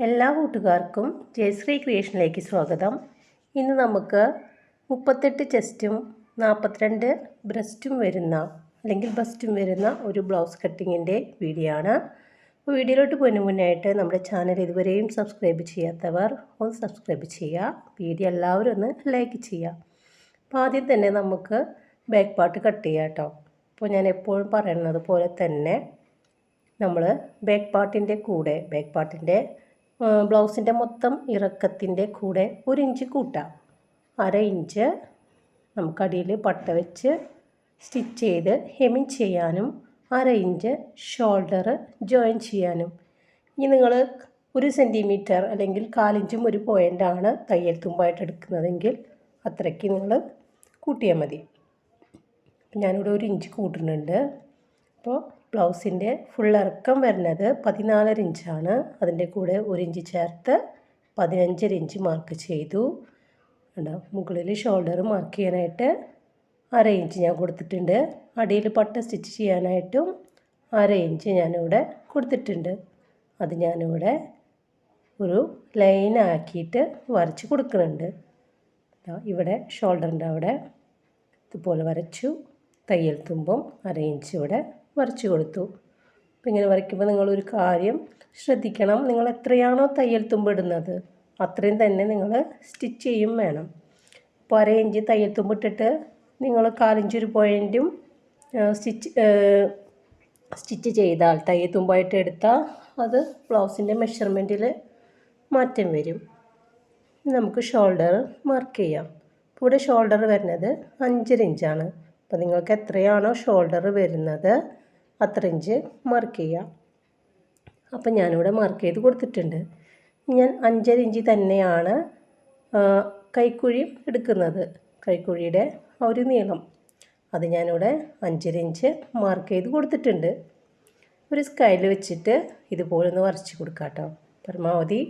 എല്ലാ കൂട്ടുകാർക്കും ജയശ്രീ ക്രിയേഷനിലേക്ക് സ്വാഗതം. ഇന്ന് നമുക്ക് മുപ്പത്തെട്ട് ചെസ്റ്റും നാൽപ്പത്തിരണ്ട് ബ്രസ്റ്റും വരുന്ന അല്ലെങ്കിൽ ബസ്റ്റും വരുന്ന ഒരു ബ്ലൗസ് കട്ടിങ്ങിന്റെ വീഡിയോ ആണ്. അപ്പോൾ വീഡിയോയിലോട്ട് പോകുന്ന മുന്നായിട്ട് നമ്മുടെ ചാനൽ ഇതുവരെയും സബ്സ്ക്രൈബ് ചെയ്യാത്തവർ ഒന്ന് സബ്സ്ക്രൈബ് ചെയ്യുക. വീഡിയോ എല്ലാവരും ഒന്ന് ലൈക്ക് ചെയ്യുക. അപ്പോൾ ആദ്യം തന്നെ നമുക്ക് ബാക്ക് പാർട്ട് കട്ട് ചെയ്യാം കേട്ടോ. അപ്പോൾ ഞാൻ എപ്പോഴും പറയുന്നത് പോലെ തന്നെ നമ്മൾ ബാക്ക് പാർട്ടിന്റെ കൂടെ ബാക്ക് പാർട്ടിന്റെ ബ്ലൗസിന്റെ മൊത്തം ഇറക്കത്തിന്റെ കൂടെ ഒരു ഇഞ്ച് കൂട്ടാം. അര ഇഞ്ച് നമുക്കടിയിൽ പട്ട വെച്ച് സ്റ്റിച്ച് ചെയ്ത് ഹെമിങ് ചെയ്യാനും അര ഇഞ്ച് ഷോൾഡർ ജോയിൻ ചെയ്യാനും. ഇനി നിങ്ങൾ ഒരു സെന്റിമീറ്റർ അല്ലെങ്കിൽ കാലിഞ്ചും ഒരു പോയിന്റാണ് തയ്യൽ തുമ്പായിട്ട് എടുക്കുന്നതെങ്കിൽ അത്രയ്ക്ക് നിങ്ങൾ കൂട്ടിയാൽ മതി. ഞാനിവിടെ ഒരു ഇഞ്ച് കൂട്ടുന്നുണ്ട്. അപ്പോൾ ബ്ലൗസിന്റെ ഫുൾ ഇറക്കം വരുന്നത് പതിനാലര ഇഞ്ചാണ്. അതിന്റെ കൂടെ ഒരു ഇഞ്ച് ചേർത്ത് പതിനഞ്ചര ഇഞ്ച് മാർക്ക് ചെയ്തു. ഉണ്ടോ മുകളിൽ ഷോൾഡർ മാർക്ക് ചെയ്യാനായിട്ട് അര ഇഞ്ച് ഞാൻ കൊടുത്തിട്ടുണ്ട്. അടിയിൽ പട്ട സ്റ്റിച്ച് ചെയ്യാനായിട്ടും അര ഇഞ്ച് ഞാനിവിടെ കൊടുത്തിട്ടുണ്ട്. അത് ഞാനിവിടെ ഒരു ലൈൻ ആക്കിയിട്ട് വരച്ച് കൊടുക്കുന്നുണ്ട്. ഇവിടെ ഷോൾഡറിന്റെ അവിടെ ഇതുപോലെ വരച്ചു. തയ്യൽ തുമ്പും അര ഇഞ്ച് ഇവിടെ വരച്ചു കൊടുത്തു. അപ്പോൾ ഇങ്ങനെ വരയ്ക്കുമ്പോൾ നിങ്ങളൊരു കാര്യം ശ്രദ്ധിക്കണം. നിങ്ങൾ എത്രയാണോ തയ്യൽ തുമ്പ് ഇടുന്നത് അത്രയും തന്നെ നിങ്ങൾ സ്റ്റിച്ച് ചെയ്യും വേണം. അപ്പോൾ അര ഇഞ്ച് തയ്യൽ തുമ്പ് ഇട്ടിട്ട് നിങ്ങൾ കാലിഞ്ചൊരു പോയിന്റും സ്റ്റിച്ച് സ്റ്റിച്ച് ചെയ്താൽ തയ്യൽ തുമ്പായിട്ട് എടുത്താൽ അത് ബ്ലൗസിന്റെ മെഷർമെന്റിൽ മാറ്റം വരും. നമുക്ക് ഷോൾഡർ മാർക്ക് ചെയ്യാം. ഇവിടെ ഷോൾഡർ വരുന്നത് അഞ്ചര ഇഞ്ചാണ്. അപ്പോൾ നിങ്ങൾക്ക് എത്രയാണോ ഷോൾഡർ വരുന്നത് അത്ര ഇഞ്ച് മാർക്ക് ചെയ്യാം. അപ്പം ഞാനിവിടെ മാർക്ക് ചെയ്ത് കൊടുത്തിട്ടുണ്ട്. ഞാൻ അഞ്ചര ഇഞ്ച് തന്നെയാണ് കൈക്കുഴി എടുക്കുന്നത്. കൈക്കുഴിയുടെ ഒരു നീളം. അത് ഞാനിവിടെ അഞ്ചര ഇഞ്ച് മാർക്ക് ചെയ്ത് കൊടുത്തിട്ടുണ്ട്. ഒരു സ്കൈൽ വെച്ചിട്ട് ഇതുപോലെ ഒന്ന് വരച്ച് കൊടുക്കാം കേട്ടോ. പരമാവധി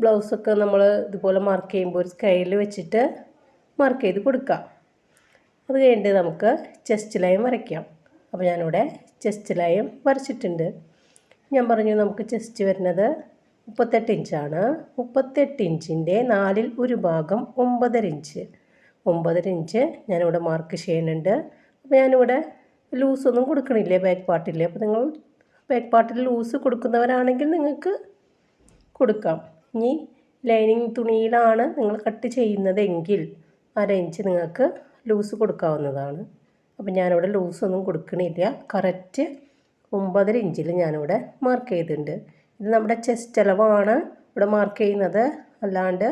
ബ്ലൗസൊക്കെ നമ്മൾ ഇതുപോലെ മാർക്ക് ചെയ്യുമ്പോൾ ഒരു സ്കൈൽ വെച്ചിട്ട് മാർക്ക് ചെയ്ത് കൊടുക്കാം. അത് കഴിഞ്ഞിട്ട് നമുക്ക് ചെസ്റ്റ് ലൈൻ വരയ്ക്കാം. അപ്പോൾ ഞാനിവിടെ ചെസ്റ്റ് ലൈൻ വരച്ചിട്ടുണ്ട്. ഞാൻ പറഞ്ഞു നമുക്ക് ചെസ്റ്റ് വരുന്നത് മുപ്പത്തെട്ട് ഇഞ്ചാണ് മുപ്പത്തെട്ട് ഇഞ്ചിന്റെ നാലിൽ ഒരു ഭാഗം ഒമ്പതര ഇഞ്ച് ഒമ്പതര ഇഞ്ച് ഞാനിവിടെ മാർക്ക് ചെയ്യുന്നുണ്ട്. അപ്പോൾ ഞാനിവിടെ ലൂസൊന്നും കൊടുക്കണില്ലേ ബാക്ക് പാർട്ടിൽ അപ്പോൾ നിങ്ങൾ ബാക്ക് പാർട്ടിൽ ലൂസ് കൊടുക്കുന്നവരാണെങ്കിൽ നിങ്ങൾക്ക് കൊടുക്കാം. ഇനി ലൈനിങ് തുണിയിലാണ് നിങ്ങൾ കട്ട് ചെയ്യുന്നതെങ്കിൽ അര ഇഞ്ച് നിങ്ങൾക്ക് ലൂസ് കൊടുക്കാവുന്നതാണ്. അപ്പം ഞാനിവിടെ ലൂസൊന്നും കൊടുക്കണില്ല. കറക്റ്റ് ഒമ്പതര ഇഞ്ചിൽ ഞാനിവിടെ മാർക്ക് ചെയ്തിട്ടുണ്ട്. ഇത് നമ്മുടെ ചെസ്റ്റ് അളവാണ് ഇവിടെ മാർക്ക് ചെയ്യുന്നത്. അല്ലാണ്ട്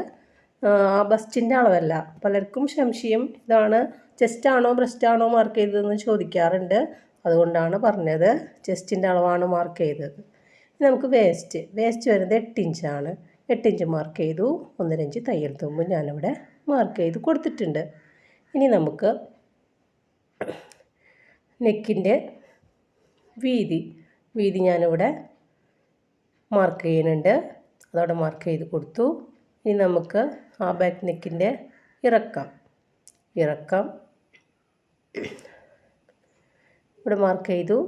ആ ബസ്റ്റിന്റെ അളവല്ല. പലർക്കും സംശയം ഇതാണ്. ചെസ്റ്റാണോ ബ്രസ്റ്റാണോ മാർക്ക് ചെയ്തതെന്ന് ചോദിക്കാറുണ്ട്. അതുകൊണ്ടാണ് പറഞ്ഞത് ചെസ്റ്റിന്റെ അളവാണ് മാർക്ക് ചെയ്തത്. നമുക്ക് വേസ്റ്റ് വേസ്റ്റ് വരുന്നത് എട്ട് ഇഞ്ചാണ്. എട്ട് ഇഞ്ച് മാർക്ക് ചെയ്തു. ഒന്നര ഇഞ്ച് തയ്യൽ തുമ്പ് ഞാനിവിടെ മാർക്ക് ചെയ്ത് കൊടുത്തിട്ടുണ്ട്. ഇനി നമുക്ക് നെക്കിന്റെ വീതി. വീതി ഞാനിവിടെ മാർക്ക് ചെയ്യുന്നുണ്ട്. അതവിടെ മാർക്ക് ചെയ്ത് കൊടുത്തു. ഇനി നമുക്ക് ആ ബാക്ക് നെക്കിന്റെ ഇറക്കം. ഇറക്കം. ഇവിടെ മാർക്ക് ചെയ്തു.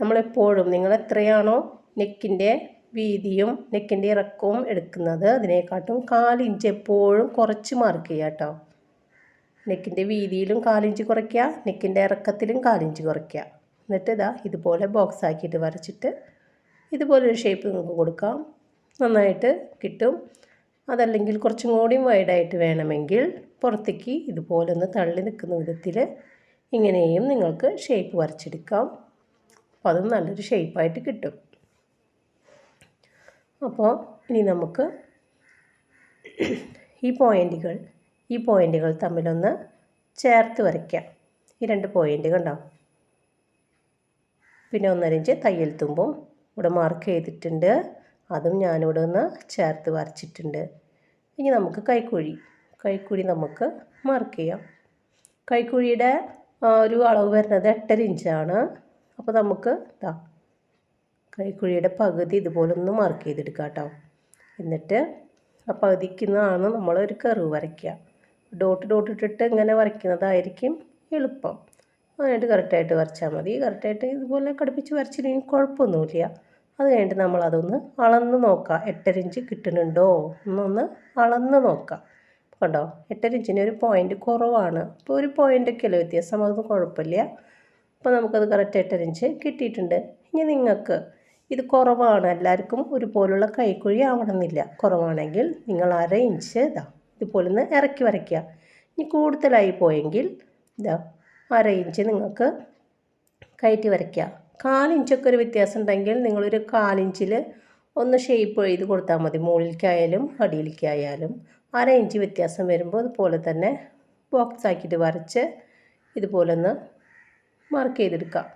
നമ്മളെപ്പോഴും നിങ്ങൾ എത്രയാണോ നെക്കിന്റെ വീതിയും നെക്കിന്റെ ഇറക്കവും എടുക്കുന്നത് അതിനെക്കാട്ടും കാലിഞ്ച് എപ്പോഴും കുറച്ച് മാർക്ക് ചെയ്യുക കേട്ടോ നെക്കിന്റെ വീതിയിലും കാലിഞ്ച് കുറയ്ക്കുക നെക്കിന്റെ ഇറക്കത്തിലും കാലിഞ്ച് കുറയ്ക്കുക. എന്നിട്ട് ഇതാ ഇതുപോലെ ബോക്സ് ആക്കിയിട്ട് വരച്ചിട്ട് ഇതുപോലൊരു ഷേപ്പ് നിങ്ങൾക്ക് കൊടുക്കാം. നന്നായിട്ട് കിട്ടും. അതല്ലെങ്കിൽ കുറച്ചും കൂടിയും വൈഡായിട്ട് വേണമെങ്കിൽ പുറത്തേക്ക് ഇതുപോലെ ഒന്ന് തള്ളി നിൽക്കുന്ന വിധത്തിൽ ഇങ്ങനെയും നിങ്ങൾക്ക് ഷേപ്പ് വരച്ചെടുക്കാം. അപ്പോൾ അതും നല്ലൊരു ഷേപ്പായിട്ട് കിട്ടും. അപ്പോൾ ഇനി നമുക്ക് ഈ പോയിന്റുകൾ ഈ പോയിന്റുകൾ തമ്മിലൊന്ന് ചേർത്ത് വരയ്ക്കാം ഈ രണ്ട് പോയിന്റ് കണ്ടോ? പിന്നെ ഒന്നരഞ്ച് തയ്യൽ തുമ്പും ഇവിടെ മാർക്ക് ചെയ്തിട്ടുണ്ട്. അതും ഞാനിവിടെ ഒന്ന് ചേർത്ത് വരച്ചിട്ടുണ്ട്. ഇനി നമുക്ക് കൈക്കുഴി കൈക്കുഴി നമുക്ക് മാർക്ക് ചെയ്യാം. കൈക്കുഴിയുടെ ഒരു അളവ് വരുന്നത് എട്ടര ഇഞ്ചാണ് അപ്പോൾ നമുക്ക് ഇതാ കൈക്കുഴിയുടെ പകുതി ഇതുപോലൊന്ന് മാർക്ക് ചെയ്തെടുക്കാം കേട്ടോ. എന്നിട്ട് ആ പകുതിക്കുന്നതാണ് നമ്മൾ ഒരു കറിവ് വരയ്ക്കുക. ഡോട്ട് ഡോട്ട് ഇട്ടിട്ട് ഇങ്ങനെ വരയ്ക്കുന്നതായിരിക്കും എളുപ്പം. അതിനായിട്ട് കറക്റ്റായിട്ട് വരച്ചാൽ മതി. കറക്റ്റായിട്ട് ഇതുപോലെ കടുപ്പിച്ച് വരച്ചില്ലെങ്കിൽ കുഴപ്പമൊന്നുമില്ല. അത് കഴിഞ്ഞിട്ട് നമ്മളതൊന്ന് അളന്ന് നോക്കുക എട്ടര ഇഞ്ച് കിട്ടുന്നുണ്ടോ എന്നൊന്ന് അളന്ന് നോക്കുക കണ്ടോ? എട്ടര ഇഞ്ചിന് ഒരു പോയിന്റ് കുറവാണ്. അപ്പോൾ ഒരു പോയിന്റൊക്കെ അല്ലേ വ്യത്യാസം? അതൊന്നും കുഴപ്പമില്ല. അപ്പോൾ നമുക്കത് കറക്റ്റ് എട്ടര ഇഞ്ച് കിട്ടിയിട്ടുണ്ട്. ഇനി നിങ്ങൾക്ക് ഇത് കുറവാണ്. എല്ലാവർക്കും ഒരുപോലുള്ള കൈക്കുഴി ആവണമെന്നില്ല. കുറവാണെങ്കിൽ നിങ്ങൾ അര ഇഞ്ച് ഇതാ. ഇതുപോലെ ഒന്ന് ഇറക്കി വരയ്ക്കുക. ഇനി കൂടുതലായി പോയെങ്കിൽ ഇതാ അര ഇഞ്ച് നിങ്ങൾക്ക് കയറ്റി വരയ്ക്കുക കാലിഞ്ചൊക്കെ ഒരു വ്യത്യാസം ഉണ്ടെങ്കിൽ നിങ്ങളൊരു കാലിഞ്ചിൽ ഒന്ന് ഷേപ്പ് എഴുതി കൊടുത്താൽ മതി. മുകളിലേക്കായാലും അടിയിലേക്കായാലും അര ഇഞ്ച് വ്യത്യാസം വരുമ്പോൾ അതുപോലെ തന്നെ ബോക്സ് ആക്കിയിട്ട് വരച്ച് ഇതുപോലെ ഒന്ന് മാർക്ക് ചെയ്തെടുക്കാം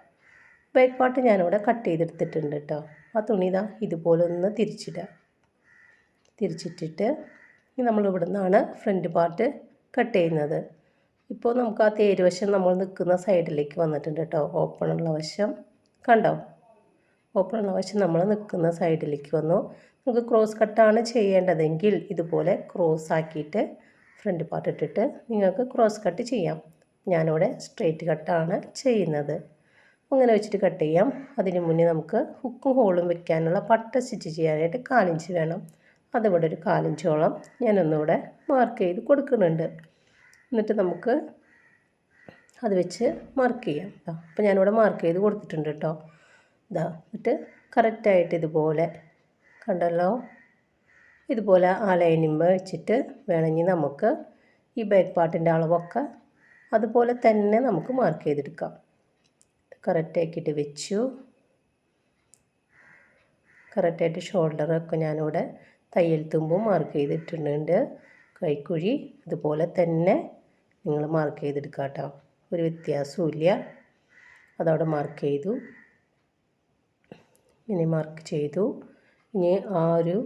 ബാക്ക് പാർട്ട് ഞാനിവിടെ കട്ട് ചെയ്തെടുത്തിട്ടുണ്ട് കേട്ടോ. ആ തുണി ഇതാ ഇതുപോലെ ഒന്ന് തിരിച്ചിടുക. തിരിച്ചിട്ടിട്ട് നമ്മൾ ഇവിടെ നിന്നാണ് ഫ്രണ്ട് പാർട്ട് കട്ട് ചെയ്യുന്നത്. ഇപ്പോൾ നമുക്ക് ആ തേര് വശം നമ്മൾ നിൽക്കുന്ന സൈഡിലേക്ക് വന്നിട്ടുണ്ട് കേട്ടോ ഓപ്പണുള്ള വശം കണ്ടോ? ഓപ്പണുള്ള വശം നമ്മൾ നിൽക്കുന്ന സൈഡിലേക്ക് വന്നു. നമുക്ക് ക്രോസ് കട്ടാണ് ചെയ്യേണ്ടതെങ്കിൽ ഇതുപോലെ ക്രോസ് ആക്കിയിട്ട് ഫ്രണ്ട് പാർട്ട് ഇട്ടിട്ട് നിങ്ങൾക്ക് ക്രോസ് കട്ട് ചെയ്യാം. ഞാനിവിടെ സ്ട്രെയിറ്റ് കട്ടാണ് ചെയ്യുന്നത്. അങ്ങനെ വെച്ചിട്ട് കട്ട് ചെയ്യാം. അതിന് മുന്നേ നമുക്ക് ഹുക്കും ഹോളും വെക്കാനുള്ള പട്ട സ്റ്റിച്ച് ചെയ്യാനായിട്ട് കാലിഞ്ച് വേണം. അതിവിടെ ഒരു കാലിഞ്ചോളം ഞാനൊന്നിവിടെ മാർക്ക് ചെയ്ത് കൊടുക്കുന്നുണ്ട്. എന്നിട്ട് നമുക്ക് അത് വെച്ച് മാർക്ക് ചെയ്യാം. കേട്ടോ അപ്പോൾ ഞാനിവിടെ മാർക്ക് ചെയ്ത് കൊടുത്തിട്ടുണ്ട് കേട്ടോ ഇതാ എന്നിട്ട് കറക്റ്റായിട്ട് ഇതുപോലെ കണ്ടല്ലോ? ഇതുപോലെ ആ ലൈനിമ്മ വെച്ചിട്ട് വേണമെങ്കിൽ നമുക്ക് ഈ ബാക്ക് പാർട്ടിന്റെ അളവൊക്കെ അതുപോലെ തന്നെ നമുക്ക് മാർക്ക് ചെയ്തെടുക്കാം. കറക്റ്റാക്കിയിട്ട് വെച്ചു. കറക്റ്റായിട്ട് ഷോൾഡറൊക്കെ ഞാനിവിടെ തയ്യൽ തുമ്പും മാർക്ക് ചെയ്തിട്ടുണ്ട് കൈക്കുഴി ഇതുപോലെ തന്നെ നിങ്ങൾ മാർക്ക് ചെയ്തെടുക്കുക കേട്ടോ ഒരു വ്യത്യാസവും ഇല്ല അതവിടെ മാർക്ക് ചെയ്തു. ഇനി മാർക്ക് ചെയ്തു. ഇനി ആ ഒരു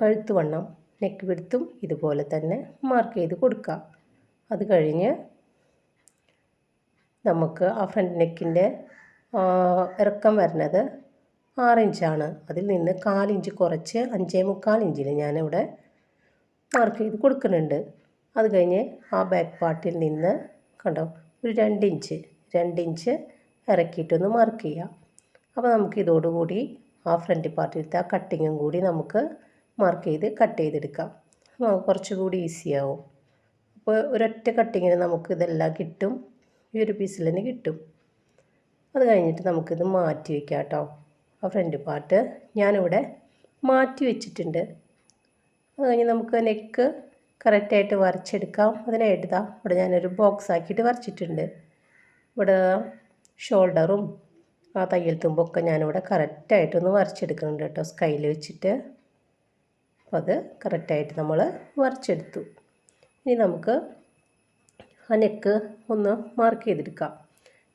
കഴുത്ത് വണ്ണം നെക്ക് വിടുത്തും ഇതുപോലെ തന്നെ മാർക്ക് ചെയ്ത് കൊടുക്കുക. അത് കഴിഞ്ഞ് നമുക്ക് ആ ഫ്രണ്ട് നെക്കിന്റെ ഇറക്കം വരുന്നത് ആറ് ഇഞ്ചാണ്. അതിൽ നിന്ന് കാലിഞ്ച് കുറച്ച് അഞ്ചേ മുക്കാൽ ഇഞ്ചിൽ ഞാനിവിടെ മാർക്ക് ചെയ്ത് കൊടുക്കുന്നുണ്ട്. അത് കഴിഞ്ഞ് ആ ബാക്ക് പാർട്ടിൽ നിന്ന് കണ്ടോ ഒരു രണ്ടിഞ്ച് രണ്ടിഞ്ച് ഇറക്കിയിട്ടൊന്ന് മാർക്ക് ചെയ്യാം. അപ്പോൾ നമുക്ക് ഇതോടുകൂടി ആ ഫ്രണ്ട് പാർട്ടിലത്തെ ആ കട്ടിങ്ങും കൂടി നമുക്ക് മാർക്ക് ചെയ്ത് കട്ട് ചെയ്തെടുക്കാം. കുറച്ചുകൂടി ഈസിയാവും അപ്പോൾ ഒരൊറ്റ കട്ടിങ്ങിന് നമുക്ക് ഇതെല്ലാം കിട്ടും. ഈ ഒരു പീസിൽ തന്നെ കിട്ടും. അത് കഴിഞ്ഞിട്ട് നമുക്കിത് മാറ്റി വയ്ക്കാം കേട്ടോ. ഫ്രണ്ട് പാർട്ട് ഞാനിവിടെ മാറ്റി വെച്ചിട്ടുണ്ട്. അത് കഴിഞ്ഞ് നമുക്ക് നെക്ക് കറക്റ്റായിട്ട് വരച്ചെടുക്കാം. അതിനായിട്ട് ഇവിടെ ഞാനൊരു ബോക്സ് ആക്കിയിട്ട് വരച്ചിട്ടുണ്ട്. ഇവിടെ ഷോൾഡറും ആ തയ്യൽ തുമ്പൊക്കെ ഞാനിവിടെ കറക്റ്റായിട്ടൊന്ന് വരച്ചെടുക്കുന്നുണ്ട് കേട്ടോ സ്കൈൽ വെച്ചിട്ട്. അപ്പോൾ അത് കറക്റ്റായിട്ട് നമ്മൾ വരച്ചെടുത്തു. ഇനി നമുക്ക് ആ നെക്ക് ഒന്ന് മാർക്ക് ചെയ്തെടുക്കാം.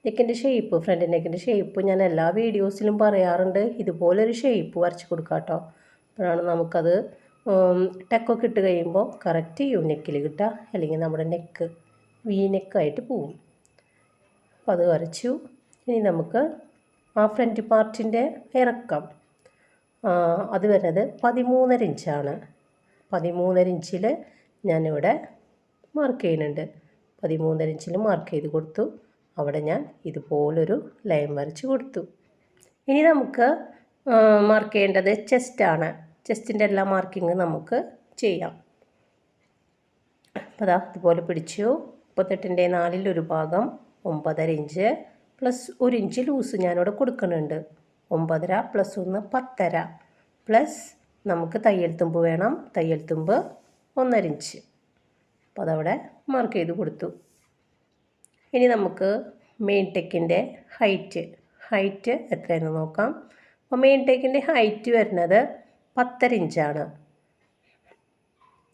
നെക്കിന്റെ ഷേപ്പ് ഫ്രണ്ട് നെക്കിന്റെ ഷേപ്പ് ഞാൻ എല്ലാ വീഡിയോസിലും പറയാറുണ്ട്. ഇതുപോലൊരു ഷേപ്പ് വരച്ച് കൊടുക്കാം കേട്ടോ അപ്പോഴാണ് നമുക്കത് ടെക്കൊക്കെ ഇട്ട് കഴിയുമ്പോൾ കറക്റ്റ് യു നെക്കിൽ കിട്ടുക. അല്ലെങ്കിൽ നമ്മുടെ നെക്ക് വി നെക്കായിട്ട് പോവും. അപ്പോൾ അത് വരച്ചു. ഇനി നമുക്ക് ആ ഫ്രണ്ട് പാർട്ടിന്റെ ഇറക്കം. അത് വരുന്നത് പതിമൂന്നര ഇഞ്ചാണ് പതിമൂന്നര ഇഞ്ചിൽ ഞാനിവിടെ മാർക്ക് ചെയ്യുന്നുണ്ട്. പതിമൂന്നര ഇഞ്ചിൽ മാർക്ക് ചെയ്ത് കൊടുത്തു. അവിടെ ഞാൻ ഇതുപോലൊരു ലൈൻ വരച്ച് കൊടുത്തു. ഇനി നമുക്ക് മാർക്ക് ചെയ്യേണ്ടത് ചെസ്റ്റാണ് ചെസ്റ്റിന്റെ എല്ലാ മാർക്കിങ്ങും നമുക്ക് ചെയ്യാം. അപ്പോൾ അതാ ഇതുപോലെ പിടിച്ചു. മുപ്പത്തെട്ടിന്റെ നാലിലൊരു ഭാഗം ഒമ്പതര ഇഞ്ച് പ്ലസ് ഒരു ഇഞ്ച് ലൂസ് ഞാനിവിടെ കൊടുക്കുന്നുണ്ട്. ഒമ്പതര പ്ലസ് ഒന്ന് പത്തര പ്ലസ് നമുക്ക് തയ്യൽ തുമ്പ് വേണം. തയ്യൽ തുമ്പ് ഒന്നര ഇഞ്ച്. അപ്പോൾ അതവിടെ മാർക്ക് ചെയ്ത് കൊടുത്തു. ഇനി നമുക്ക് മെയിൻ ടെക്കിന്റെ ഹൈറ്റ് ഹൈറ്റ് എത്രയെന്ന് നോക്കാം. അപ്പോൾ മെയിൻ ടെക്കിന്റെ ഹൈറ്റ് വരുന്നത് പത്തര ഇഞ്ചാണ്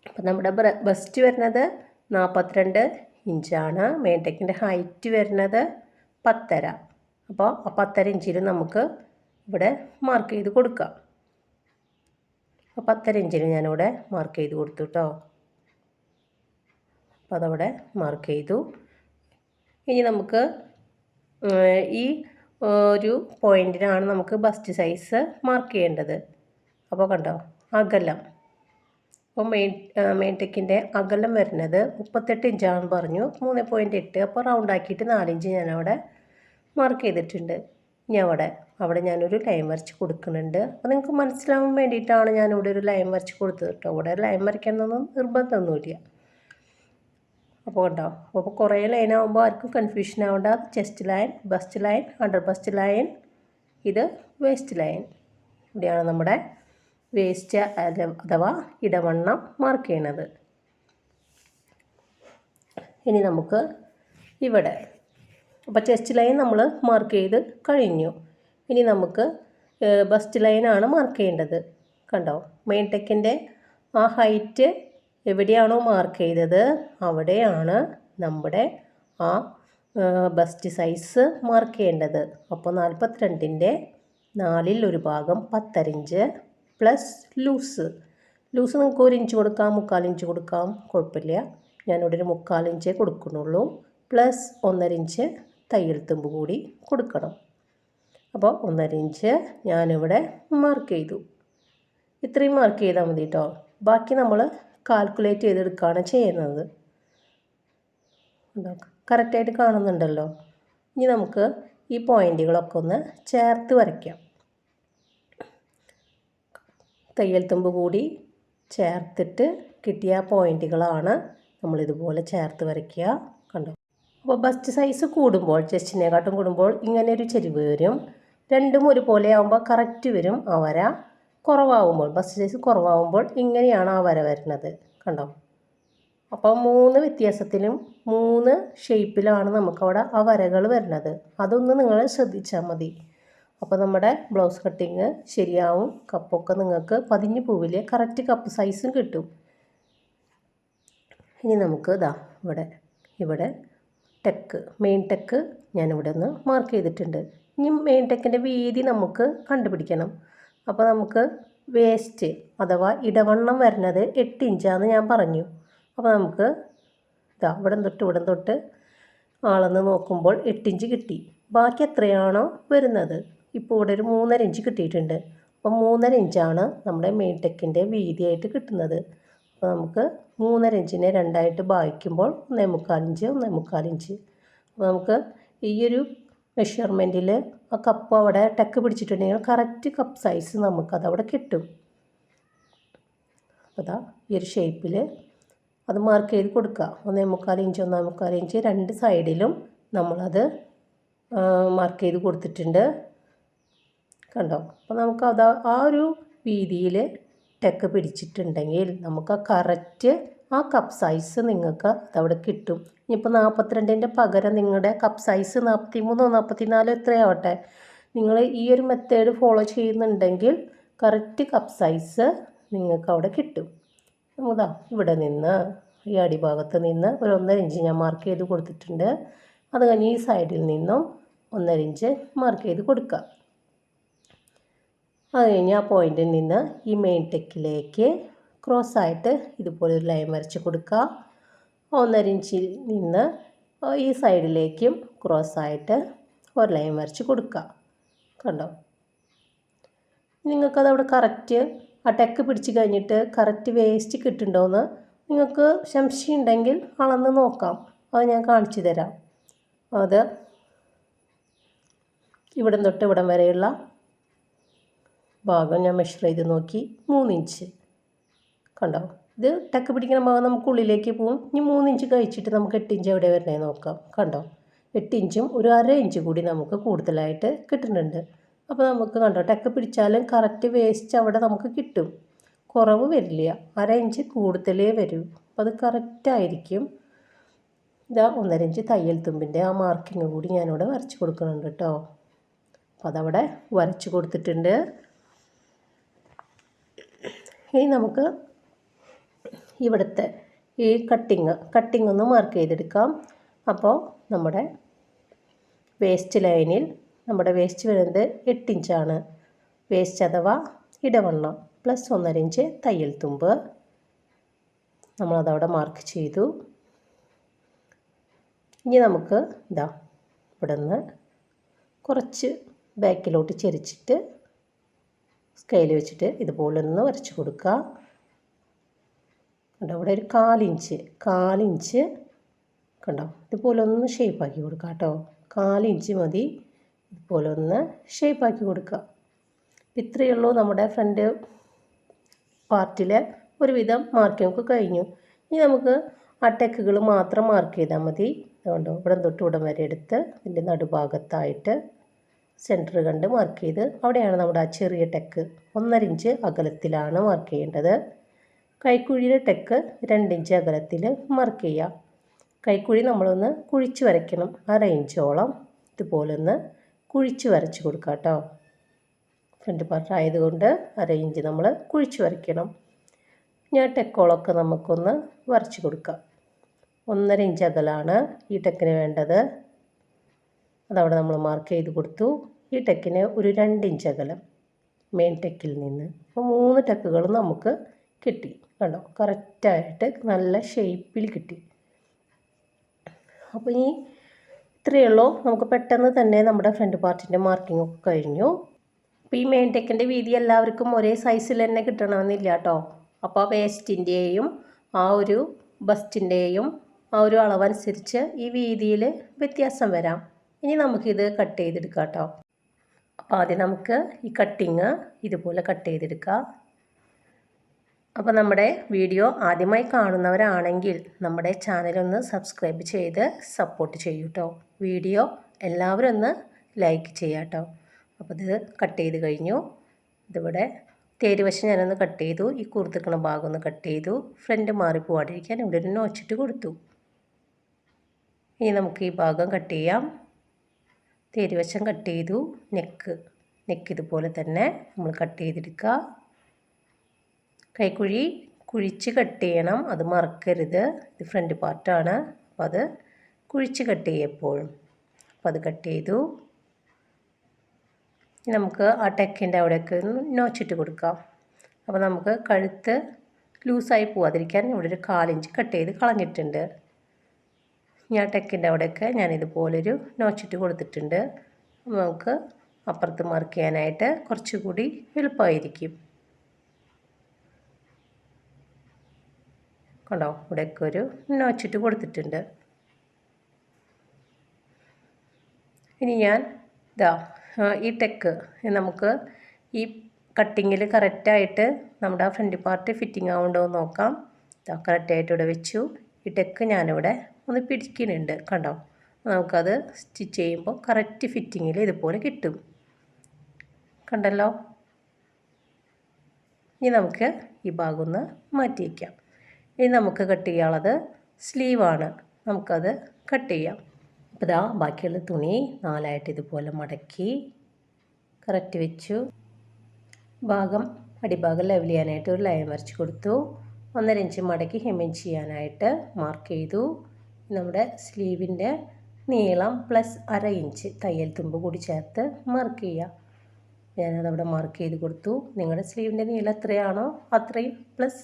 അപ്പോൾ നമ്മുടെ ബസ്റ്റ് വരുന്നത് നാൽപ്പത്തിരണ്ട് ഇഞ്ചാണ് മെയിൻ ടെക്കിന്റെ ഹൈറ്റ് വരുന്നത് പത്തര. അപ്പോൾ ആ പത്തര ഇഞ്ചിൽ നമുക്ക് ഇവിടെ മാർക്ക് ചെയ്ത് കൊടുക്കാം. അപ്പോൾ പത്തര ഇഞ്ചിൽ ഞാനിവിടെ മാർക്ക് ചെയ്ത് കൊടുത്തു കേട്ടോ അപ്പോൾ അതവിടെ മാർക്ക് ചെയ്തു. ഇനി നമുക്ക് ഈ ഒരു പോയിന്റിനാണ് നമുക്ക് ബസ്റ്റ് സൈസ് മാർക്ക് ചെയ്യേണ്ടത്. അപ്പോൾ കണ്ടോ അകലം. അപ്പോൾ മെയിൻ മെയിൻ ടെക്കിന്റെ അകലം വരുന്നത് മുപ്പത്തെട്ട് ഇഞ്ചാണെന്ന് പറഞ്ഞു. മൂന്ന് പോയിന്റ് എട്ട് അപ്പോൾ റൗണ്ട് ആക്കിയിട്ട് നാലിഞ്ച് ഞാനവിടെ മാർക്ക് ചെയ്തിട്ടുണ്ട്. ഇനി അവിടെ അവിടെ ഞാനൊരു ലൈൻ വരച്ച് കൊടുക്കുന്നുണ്ട്. അപ്പോൾ നിങ്ങൾക്ക് മനസ്സിലാവാൻ വേണ്ടിയിട്ടാണ് ഞാനിവിടെ ഒരു ലൈൻ വരച്ച് കൊടുത്തത് കേട്ടോ. ഇവിടെ ലൈൻ വരയ്ക്കണമെന്നൊന്നും നിർബന്ധമൊന്നുമില്ല. അപ്പോൾ കേട്ടോ അപ്പോൾ കുറേ ലൈൻ ആകുമ്പോൾ ആർക്കും കൺഫ്യൂഷൻ ആവേണ്ട. Chest line bust line under bust line ഇത് വേസ്റ്റ് ലൈൻ ഇവിടെയാണ് നമ്മുടെ വേസ്റ്റ് അഥവാ ഇടവണ്ണം മാർക്ക് ചെയ്യണത്. ഇനി നമുക്ക് ഇവിടെ. അപ്പോൾ ചെസ്റ്റ് ലൈൻ നമ്മൾ മാർക്ക് ചെയ്ത് കഴിഞ്ഞു. ഇനി നമുക്ക് ബസ്റ്റ് ലൈനാണ് മാർക്ക് ചെയ്യേണ്ടത്. കണ്ടോ? മെയിൻ ടെക്കിന്റെ ആ ഹൈറ്റ് എവിടെയാണോ മാർക്ക് ചെയ്തത്? അവിടെയാണ് നമ്മുടെ ആ ബസ്റ്റ് സൈസ് മാർക്ക് ചെയ്യേണ്ടത്. അപ്പോൾ നാൽപ്പത്തിരണ്ടിന്റെ നാലിൽ ഒരു ഭാഗം പത്തരിഞ്ച് പ്ലസ് ലൂസ് ലൂസ് നിങ്ങൾക്ക് ഒരു ഇഞ്ച് കൊടുക്കാം മുക്കാൽ ഇഞ്ച് കൊടുക്കാം. കുഴപ്പമില്ല. ഞാനിവിടെ ഒരു മുക്കാൽ ഇഞ്ചേ കൊടുക്കുന്നുള്ളൂ. പ്ലസ് ഒന്നര ഇഞ്ച് തയ്യൽ തുമ്പ് കൂടി കൊടുക്കണം. അപ്പോൾ ഒന്നര ഇഞ്ച് ഞാനിവിടെ മാർക്ക് ചെയ്തു. ഇത്രയും മാർക്ക് ചെയ്താൽ മതി കേട്ടോ ബാക്കി നമ്മൾ കാൽക്കുലേറ്റ് ചെയ്തെടുക്കുകയാണ് ചെയ്യുന്നത്. കറക്റ്റായിട്ട് കാണുന്നുണ്ടല്ലോ. ഇനി നമുക്ക് ഈ പോയിന്റുകളൊക്കെ ഒന്ന് ചേർത്ത് വരയ്ക്കാം. തയ്യൽ തുമ്പ് കൂടി ചേർത്തിട്ട് കിട്ടിയ പോയിന്റുകളാണ് നമ്മളിതുപോലെ ചേർത്ത് വരയ്ക്കുക. കണ്ടോ? അപ്പോൾ ബസ്റ്റ് സൈസ് കൂടുമ്പോൾ ചെസ്റ്റിനെക്കാട്ടും കൂടുമ്പോൾ ഇങ്ങനെ ഒരു ചെരിവ് വരും. രണ്ടും ഒരുപോലെ ആകുമ്പോൾ കറക്റ്റ് വരും. ആ കുറവാകുമ്പോൾ ബസ് സൈസ് കുറവാകുമ്പോൾ ഇങ്ങനെയാണ് ആ വര വരുന്നത് കണ്ടോ? അപ്പോൾ മൂന്ന് വ്യത്യാസത്തിലും മൂന്ന് ഷേപ്പിലാണ് നമുക്കവിടെ ആ വരകൾ വരുന്നത്. അതൊന്ന് നിങ്ങൾ ശ്രദ്ധിച്ചാൽ മതി. അപ്പോൾ നമ്മുടെ ബ്ലൗസ് കട്ടിങ് ശരിയാവും കപ്പൊക്കെ നിങ്ങൾക്ക് പതിഞ്ഞ് പൂവിലെ കറക്റ്റ് കപ്പ് സൈസും കിട്ടും. ഇനി നമുക്ക് ഇതാ ഇവിടെ ഇവിടെ ടെക്ക് മെയിൻ ടെക്ക് ഞാനിവിടെ ഒന്ന് മാർക്ക് ചെയ്തിട്ടുണ്ട്. ഇനി മെയിൻ ടെക്കിന്റെ വീതി നമുക്ക് കണ്ടുപിടിക്കണം. അപ്പോൾ നമുക്ക് വേസ്റ്റ് അഥവാ ഇടവണ്ണം വരുന്നത് എട്ട് ഇഞ്ചാന്ന് ഞാൻ പറഞ്ഞു. അപ്പോൾ നമുക്ക് ഇതാ ഇവിടെ തൊട്ട് ഇവിടെ തൊട്ട് ആളെന്ന് നോക്കുമ്പോൾ എട്ടിഞ്ച് കിട്ടി. ബാക്കി എത്രയാണോ വരുന്നത്? ഇപ്പോൾ ഇവിടെ ഒരു മൂന്നര ഇഞ്ച് കിട്ടിയിട്ടുണ്ട്. അപ്പോൾ മൂന്നര ഇഞ്ചാണ് നമ്മുടെ മെയിൻ ടെക്കിന്റെ വീതിയായിട്ട് കിട്ടുന്നത്. അപ്പോൾ നമുക്ക് മൂന്നര ഇഞ്ചിനെ രണ്ടായിട്ട് ഭാഗിക്കുമ്പോൾ ഒന്നേ മുക്കാൽ ഇഞ്ച് ഒന്നേ മുക്കാൽ ഇഞ്ച് അപ്പോൾ നമുക്ക് ഈ ഒരു മെഷർമെന്റിൽ ആ കപ്പ് അവിടെ ടെക്ക് പിടിച്ചിട്ടുണ്ടെങ്കിൽ കറക്റ്റ് കപ്പ് സൈസ് നമുക്കത് അവിടെ കിട്ടും. അതാ ഈ ഒരു ഷേപ്പിൽ അത് മാർക്ക് ചെയ്ത് കൊടുക്കുക. ഒന്നേ മുക്കാൽ ഇഞ്ച് ഒന്നേ മുക്കാൽ ഇഞ്ച് രണ്ട് സൈഡിലും നമ്മളത് മാർക്ക് ചെയ്ത് കൊടുത്തിട്ടുണ്ട്. കണ്ടോ? അപ്പോൾ നമുക്ക് അത് ആ ഒരു വീതിയിൽ ടെക്ക് പിടിച്ചിട്ടുണ്ടെങ്കിൽ നമുക്ക് കറക്റ്റ് ആ കപ്പ് സൈസ് നിങ്ങൾക്ക് അതവിടെ കിട്ടും. ഇനിയിപ്പോൾ നാൽപ്പത്തിരണ്ടിന്റെ പകരം നിങ്ങളുടെ കപ്പ് സൈസ് നാൽപ്പത്തി മൂന്നോ നാൽപ്പത്തി നാലോ എത്രയാവട്ടെ? നിങ്ങൾ ഈ ഒരു മെത്തേഡ് ഫോളോ ചെയ്യുന്നുണ്ടെങ്കിൽ കറക്റ്റ് കപ്പ് സൈസ് നിങ്ങൾക്ക് അവിടെ കിട്ടും. ഇതാ ഇവിടെ നിന്ന് ഈ അടിഭാഗത്ത് നിന്ന് ഒരു ഒന്നര ഇഞ്ച് ഞാൻ മാർക്ക് ചെയ്ത് കൊടുത്തിട്ടുണ്ട്. അത് കഴിഞ്ഞ് ഈ സൈഡിൽ നിന്നും ഒന്നര ഇഞ്ച് മാർക്ക് ചെയ്ത് കൊടുക്കുക അത് കഴിഞ്ഞ് ആ പോയിന്റിൽ നിന്ന് ഈ മെയിൻ ടെക്കിലേക്ക് ക്രോസ് ആയിട്ട് ഇതുപോലെ ഒരു ലൈൻ വരച്ച് കൊടുക്കുക ഒന്നര ഇഞ്ചിൽ നിന്ന് ഈ സൈഡിലേക്കും ക്രോസ് ആയിട്ട് ഒരു ലൈൻ വരച്ച് കൊടുക്കുക. കണ്ടോ? നിങ്ങൾക്കത് അവിടെ കറക്റ്റ് ആ ടെക്ക് പിടിച്ച് കഴിഞ്ഞിട്ട് കറക്റ്റ് വേസ്റ്റ് കിട്ടുന്നുണ്ടോയെന്ന് നിങ്ങൾക്ക് സംശയം ഉണ്ടെങ്കിൽ അളന്ന് നോക്കാം. അത് ഞാൻ കാണിച്ചു തരാം. അത് ഇവിടം തൊട്ട് ഇവിടം വരെയുള്ള ഭാഗം ഞാൻ മെഷർ ചെയ്ത് നോക്കി. മൂന്നിഞ്ച്. കണ്ടോ? ഇത് ടക്ക് പിടിക്കുന്ന ഭാഗം നമുക്ക് ഉള്ളിലേക്ക് പോകും ഇനി മൂന്നിഞ്ച് കഴിച്ചിട്ട് നമുക്ക് എട്ട് ഇഞ്ച് എവിടെ വരണേ നോക്കാം. കണ്ടോ? എട്ട് ഇഞ്ചും ഒരു അര ഇഞ്ച് കൂടി നമുക്ക് കൂടുതലായിട്ട് കിട്ടുന്നുണ്ട്. അപ്പോൾ നമുക്ക് കണ്ടോ ടക്ക് പിടിച്ചാലും കറക്റ്റ് വേസ്റ്റ് അവിടെ നമുക്ക് കിട്ടും. കുറവ് വരില്ല. അര ഇഞ്ച് കൂടുതലേ വരൂ. അപ്പോൾ അത് കറക്റ്റായിരിക്കും ഇതാ ഒന്നര ഇഞ്ച് തയ്യൽ തുമ്പിന്റെ ആ മാർക്കിങ് കൂടി ഞാനിവിടെ വരച്ച് കൊടുക്കുന്നുണ്ട് കേട്ടോ. അപ്പോൾ അതവിടെ വരച്ച് കൊടുത്തിട്ടുണ്ട്. ഇനി നമുക്ക് ഇവിടുത്തെ ഈ കട്ടിങ് കട്ടിങ് ഒന്ന് മാർക്ക് ചെയ്തെടുക്കാം. അപ്പോൾ നമ്മുടെ വേസ്റ്റ് ലൈനിൽ നമ്മുടെ വേസ്റ്റ് വരുന്നത് എട്ട് ഇഞ്ചാണ് വേസ്റ്റ് അഥവാ ഇടവണ്ണം പ്ലസ് ഒന്നര ഇഞ്ച് തയ്യൽ തുമ്പ്. നമ്മളതവിടെ മാർക്ക് ചെയ്തു. ഇനി നമുക്ക് ഇതാ ഇവിടെ നിന്ന് കുറച്ച് ബാക്കിലോട്ട് ചെരിച്ചിട്ട് സ്കെയിൽ വെച്ചിട്ട് ഇതുപോലെ ഒന്ന് വരച്ച് കൊടുക്കുക കണ്ടോ? ഇവിടെ ഒരു കാലിഞ്ച് കാലിഞ്ച് കണ്ടോ? ഇതുപോലെ ഒന്ന് ഷേപ്പാക്കി കൊടുക്കുക കേട്ടോ. കാലിഞ്ച് മതി. ഇതുപോലെ ഒന്ന് ഷേപ്പാക്കി കൊടുക്കുക. ഇത്രയേ ഉള്ളൂ നമ്മുടെ ഫ്രണ്ട് പാർട്ടിലെ ഒരുവിധം മാർക്കിങ്ങൊക്കെ കഴിഞ്ഞു. ഇനി നമുക്ക് ആ ടെക്കുകൾ മാത്രം മാർക്ക് ചെയ്താൽ മതി. അതുകൊണ്ട് ഇവിടെ തൊട്ട് ഇവിടം വരെ എടുത്ത് ഇതിന്റെ നടുഭാഗത്തായിട്ട് സെന്റർ കണ്ട് മാർക്ക് ചെയ്ത് അവിടെയാണ് നമ്മുടെ ആ ചെറിയ ടെക്ക്. ഒന്നര ഇഞ്ച് അകലത്തിലാണ് മാർക്ക് ചെയ്യേണ്ടത്. കൈക്കുഴിയുടെ ടെക്ക് രണ്ടിഞ്ച് അകലത്തിൽ മാർക്ക് ചെയ്യുക. കൈക്കുഴി നമ്മളൊന്ന് കുഴിച്ച് വരയ്ക്കണം. അര ഇഞ്ചോളം ഇതുപോലെ ഒന്ന് കുഴിച്ച് വരച്ച് കൊടുക്കുക കേട്ടോ ഫ്രണ്ട് പാർട്ട് ആയതുകൊണ്ട് അര ഇഞ്ച് നമ്മൾ കുഴിച്ച് വരയ്ക്കണം. ഞാൻ ടെക്കോളൊക്കെ നമുക്കൊന്ന് വരച്ച് കൊടുക്കാം ഒന്നര ഇഞ്ച് അകലാണ് ഈ ടെക്കിന് വേണ്ടത്. അതവിടെ നമ്മൾ മാർക്ക് ചെയ്ത് കൊടുത്തു. ഈ ടെക്കിന് ഒരു രണ്ട് ഇഞ്ച് അകലം മെയിൻ ടെക്കിൽ നിന്ന്. അപ്പോൾ മൂന്ന് ടെക്കുകളും നമുക്ക് കിട്ടി. കണ്ടോ? കറക്റ്റായിട്ട് നല്ല ഷേപ്പിൽ കിട്ടി. അപ്പോൾ ഈ ഇത്രയേ ഉള്ളൂ. നമുക്ക് പെട്ടെന്ന് തന്നെ നമ്മുടെ ഫ്രണ്ട് പാർട്ടിന്റെ മാർക്കിംഗ് ഒക്കെ കഴിഞ്ഞു. അപ്പോൾ ഈ മെയിൻ ടെക്കിന്റെ വീതി എല്ലാവർക്കും ഒരേ സൈസിൽ തന്നെ കിട്ടണമെന്നില്ല കേട്ടോ. അപ്പോൾ വേസ്റ്റിന്റെയും ആ ഒരു ബസ്റ്റിന്റെയും ആ ഒരു അളവനുസരിച്ച് ഈ വീതിയിൽ വ്യത്യാസം വരാം. ഇനി നമുക്കിത് കട്ട് ചെയ്തെടുക്കാം കേട്ടോ. അപ്പോൾ ആദ്യം നമുക്ക് ഈ കട്ടിങ് ഇതുപോലെ കട്ട് ചെയ്തെടുക്കാം. അപ്പോൾ നമ്മുടെ വീഡിയോ ആദ്യമായി കാണുന്നവരാണെങ്കിൽ നമ്മുടെ ചാനലൊന്ന് സബ്സ്ക്രൈബ് ചെയ്ത് സപ്പോർട്ട് ചെയ്യൂ കേട്ടോ വീഡിയോ എല്ലാവരും ഒന്ന് ലൈക്ക് ചെയ്യാം കേട്ടോ അപ്പോൾ ഇത് കട്ട് ചെയ്ത് കഴിഞ്ഞു. ഇതിവിടെ തേരുവശം ഞാനൊന്ന് കട്ട് ചെയ്തു. ഈ കുർത്തിക്കണ ഭാഗം ഒന്ന് കട്ട് ചെയ്തു. ഫ്രണ്ട് മാറി പോവാണ്ടിരിക്കാൻ ഇവിടെ ഒരു നോച്ചിട്ട് കൊടുത്തു. ഇനി നമുക്ക് ഈ ഭാഗം കട്ട് ചെയ്യാം. തേരുവശം കട്ട് ചെയ്തു. നെക്ക് നെക്ക് ഇതുപോലെ തന്നെ നമ്മൾ കട്ട് ചെയ്തെടുക്കുക. കൈക്കുഴി കുഴിച്ച് കട്ട് ചെയ്യണം. അത് മറക്കരുത്. ഇത് ഫ്രണ്ട് പാർട്ടാണ് അപ്പോൾ അത് കുഴിച്ച് കട്ട് ചെയ്യപ്പോഴും. അപ്പോൾ അത് കട്ട് ചെയ്തു. നമുക്ക് ആ ടെക്കിന്റെ അവിടെയൊക്കെ ഒന്ന് നോച്ചിട്ട് കൊടുക്കാം. അപ്പോൾ നമുക്ക് കഴുത്ത് ലൂസായി പോവാതിരിക്കാൻ ഇവിടെ ഒരു കാലിഞ്ച് കട്ട് ചെയ്ത് കളഞ്ഞിട്ടുണ്ട്. ഞാൻ ടെക്കിന്റെ അവിടെയൊക്കെ ഞാൻ ഇതുപോലൊരു നോച്ചിട്ട് കൊടുത്തിട്ടുണ്ട്. നമുക്ക് അപ്പുറത്ത് മാർക്ക് ചെയ്യാനായിട്ട് കുറച്ചുകൂടി എളുപ്പമായിരിക്കും. കണ്ടോ? ഇവിടെയൊക്കെ ഒരു നോച്ചിട്ട് കൊടുത്തിട്ടുണ്ട്. ഇനി ഞാൻ ഇതാ ഈ ടെക്ക് നമുക്ക് ഈ കട്ടിങ്ങിൽ കറക്റ്റായിട്ട് നമ്മുടെ ആ ഫ്രണ്ട് പാർട്ട് ഫിറ്റിംഗ് ആവുന്നുണ്ടോ എന്ന് നോക്കാം. ഇതാ കറക്റ്റായിട്ട് ഇവിടെ വെച്ചു. ഈ ടെക്ക് ഞാനിവിടെ ഒന്ന് പിടിക്കുന്നുണ്ട് കണ്ടോ? നമുക്കത് സ്റ്റിച്ച് ചെയ്യുമ്പോൾ കറക്റ്റ് ഫിറ്റിങ്ങിൽ ഇതുപോലെ കിട്ടും. കണ്ടല്ലോ? ഇനി നമുക്ക് ഈ ഭാഗം ഒന്ന് മാറ്റി വയ്ക്കാം ഇനി നമുക്ക് കട്ട് ചെയ്യാനുള്ളത് സ്ലീവാണ്. നമുക്കത് കട്ട് ചെയ്യാം. അപ്പോൾ ഇതാ ബാക്കിയുള്ള തുണി നാലായിട്ട് ഇതുപോലെ മടക്കി കറക്റ്റ് വെച്ചു. ഭാഗം അടിഭാഗം ലെവൽ ചെയ്യാനായിട്ട് ഒരു ലൈൻ വരച്ച് കൊടുത്തു. ഒന്നര ഇഞ്ച് മടക്കി ഹെമ്മിങ് ചെയ്യാനായിട്ട് മാർക്ക് ചെയ്തു. നമ്മുടെ സ്ലീവിന്റെ നീളം പ്ലസ് അര ഇഞ്ച് തയ്യൽ തുമ്പ് കൂടി ചേർത്ത് മാർക്ക് ചെയ്യുക ഞാനതവിടെ മാർക്ക് ചെയ്ത് കൊടുത്തു. നിങ്ങളുടെ സ്ലീവിന്റെ നീളം എത്രയാണോ അത്രയും പ്ലസ്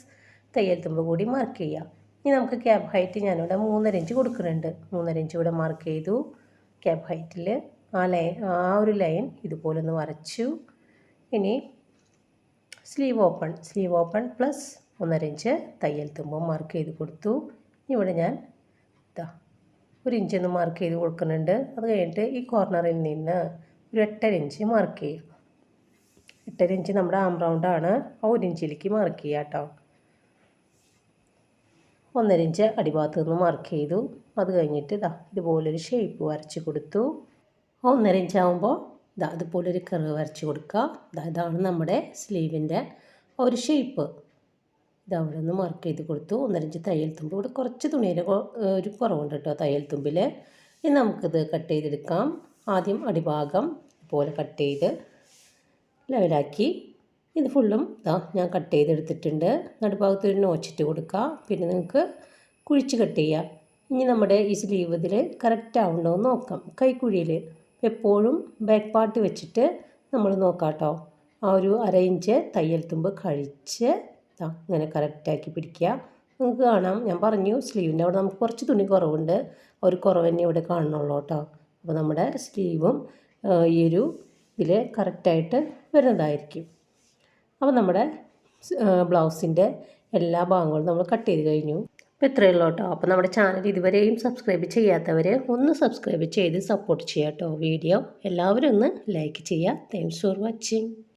തയ്യൽ തുമ്പ് കൂടി മാർക്ക് ചെയ്യാം. ഇനി നമുക്ക് ക്യാബ് ഹൈറ്റ് ഞാനിവിടെ മൂന്നര ഇഞ്ച് കൊടുക്കുന്നുണ്ട്. മൂന്നര ഇഞ്ച് ഇവിടെ മാർക്ക് ചെയ്തു. ക്യാബ് ഹൈറ്റിൽ ആ ലൈൻ ആ ഒരു ലൈൻ ഇതുപോലെ ഒന്ന് വരച്ചു. ഇനി sleeve open sleeve open plus ഒന്നര ഇഞ്ച് തയ്യൽ തുമ്പ് മാർക്ക് ചെയ്ത് കൊടുത്തു. ഇവിടെ ഞാൻ ഇതാ ഒരു ഇഞ്ച് ഒന്ന് മാർക്ക് ചെയ്ത് കൊടുക്കുന്നുണ്ട്. അത് കഴിഞ്ഞിട്ട് ഈ കോർണറിൽ നിന്ന് ഒരു എട്ടര ഇഞ്ച് മാർക്ക് ചെയ്യുക എട്ടര ഇഞ്ച് നമ്മുടെ ആം റൗണ്ടാണ് ആ ഒരു ഇഞ്ചിലേക്ക് മാർക്ക് ചെയ്യുക കേട്ടോ ഒന്നര ഇഞ്ച് അടിഭാഗത്ത് നിന്ന് മാർക്ക് ചെയ്തു. അത് കഴിഞ്ഞിട്ട് ഇതാ ഇതുപോലൊരു ഷേപ്പ് വരച്ച് കൊടുത്തു. ഒന്നര ഇഞ്ച് ആകുമ്പോൾ ഇതാ ഇതുപോലൊരു കർവ് വരച്ച് കൊടുക്കുക. ഇതാ ഇതാണ് നമ്മുടെ സ്ലീവിന്റെ ഒരു ഷേപ്പ് ഇത് അവിടെ ഒന്ന് മാർക്ക് ചെയ്ത് കൊടുത്തു. ഒന്നര ഇഞ്ച് തയ്യൽ തുമ്പ്. ഇവിടെ കുറച്ച് തുണിയിൽ ഒരു കുറവുണ്ട് കേട്ടോ തയ്യൽ തുമ്പിൽ ഇനി നമുക്കിത് കട്ട് ചെയ്തെടുക്കാം. ആദ്യം അടിഭാഗം ഇതുപോലെ കട്ട് ചെയ്ത് ലെവലാക്കി ഇത് ഫുള്ളും ഇതാ ഞാൻ കട്ട് ചെയ്തെടുത്തിട്ടുണ്ട്. നടുഭാഗത്ത് ഒരു നോച്ചിട്ട് കൊടുക്കുക പിന്നെ നിങ്ങൾക്ക് കുഴിച്ച് കട്ട് ചെയ്യാം. ഇനി നമ്മുടെ ഈ സ്ലീവ് ഇതിൽ കറക്റ്റ് ആവുണ്ടോ എന്ന് നോക്കാം. കൈക്കുഴിയിൽ എപ്പോഴും ബാക്ക് പാർട്ട് വെച്ചിട്ട് നമ്മൾ നോക്കാം കേട്ടോ ആ ഒരു അര ഇഞ്ച് തയ്യൽ തുമ്പ് കഴിച്ച് ദാ ഇങ്ങനെ കറക്റ്റാക്കി പിടിക്കുക. നിങ്ങൾക്ക് കാണാം. ഞാൻ പറഞ്ഞു സ്ലീവിന്റെ അവിടെ നമുക്ക് കുറച്ച് തുണി കുറവുണ്ട്. ഒരു കുറവ് തന്നെ ഇവിടെ കാണുന്നുള്ളൂ കേട്ടോ അപ്പോൾ നമ്മുടെ സ്ലീവും ഈ ഒരു ഇതിൽ കറക്റ്റായിട്ട് വരുന്നതായിരിക്കും. അപ്പോൾ നമ്മുടെ ബ്ലൗസിന്റെ എല്ലാ ഭാഗങ്ങളും നമ്മൾ കട്ട് ചെയ്ത് കഴിഞ്ഞു. അപ്പോൾ ഇത്രയേ ഉള്ളൂ കേട്ടോ. അപ്പോൾ നമ്മുടെ ചാനൽ ഇതുവരെയും സബ്സ്ക്രൈബ് ചെയ്യാത്തവർ ഒന്ന് സബ്സ്ക്രൈബ് ചെയ്ത് സപ്പോർട്ട് ചെയ്യാം കേട്ടോ വീഡിയോ എല്ലാവരും ഒന്ന് ലൈക്ക് ചെയ്യുക. Thanks for watching